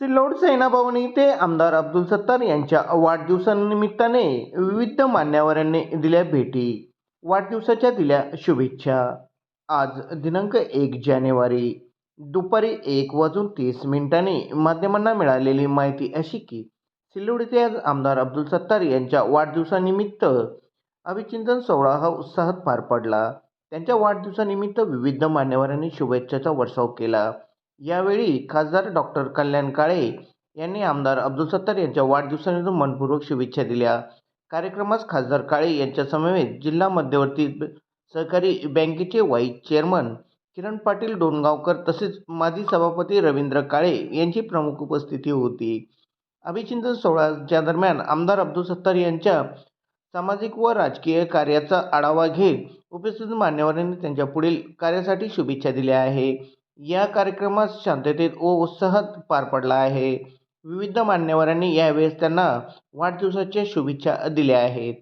सिल्लोड सेनाभवन येथे आमदार अब्दुल सत्तार यांच्या वाढदिवसानिमित्ताने विविध मान्यवरांनी दिल्या भेटी. वाढदिवसाच्या दिल्या शुभेच्छा. आज दिनांक एक जानेवारी दुपारी एक वाजून तीस मिनिटांनी माध्यमांना मिळालेली माहिती अशी की सिल्लोड येथे आज आमदार अब्दुल सत्तार यांच्या वाढदिवसानिमित्त अभिचिंतन सोहळा हा उत्साहात पार पडला. त्यांच्या वाढदिवसानिमित्त विविध मान्यवरांनी शुभेच्छाचा वर्षाव केला. यावेळी खासदार डॉक्टर कल्याण काळे यांनी आमदार अब्दुल सत्तार यांच्या वाढदिवसानिमित्त मनपूर्वक शुभेच्छा दिल्या. कार्यक्रमास खासदार काळे यांच्या समवेत जिल्हा मध्यवर्ती सहकारी बँकेचे व्हाईस चेअरमन किरण पाटील डोणगावकर तसेच माजी सभापती रवींद्र काळे यांची प्रमुख उपस्थिती होती. अभिचिंतन सोहळ्याच्या दरम्यान आमदार अब्दुल सत्तार यांच्या सामाजिक व राजकीय कार्याचा आढावा घेत उपस्थित मान्यवरांनी त्यांच्या पुढील कार्यासाठी शुभेच्छा दिल्या आहे या कार्यक्रमात शांततेत व उत्साहात पार पडला आहे. विविध मान्यवरांनी यावेळेस त्यांना वाढदिवसाच्या शुभेच्छा दिल्या आहेत.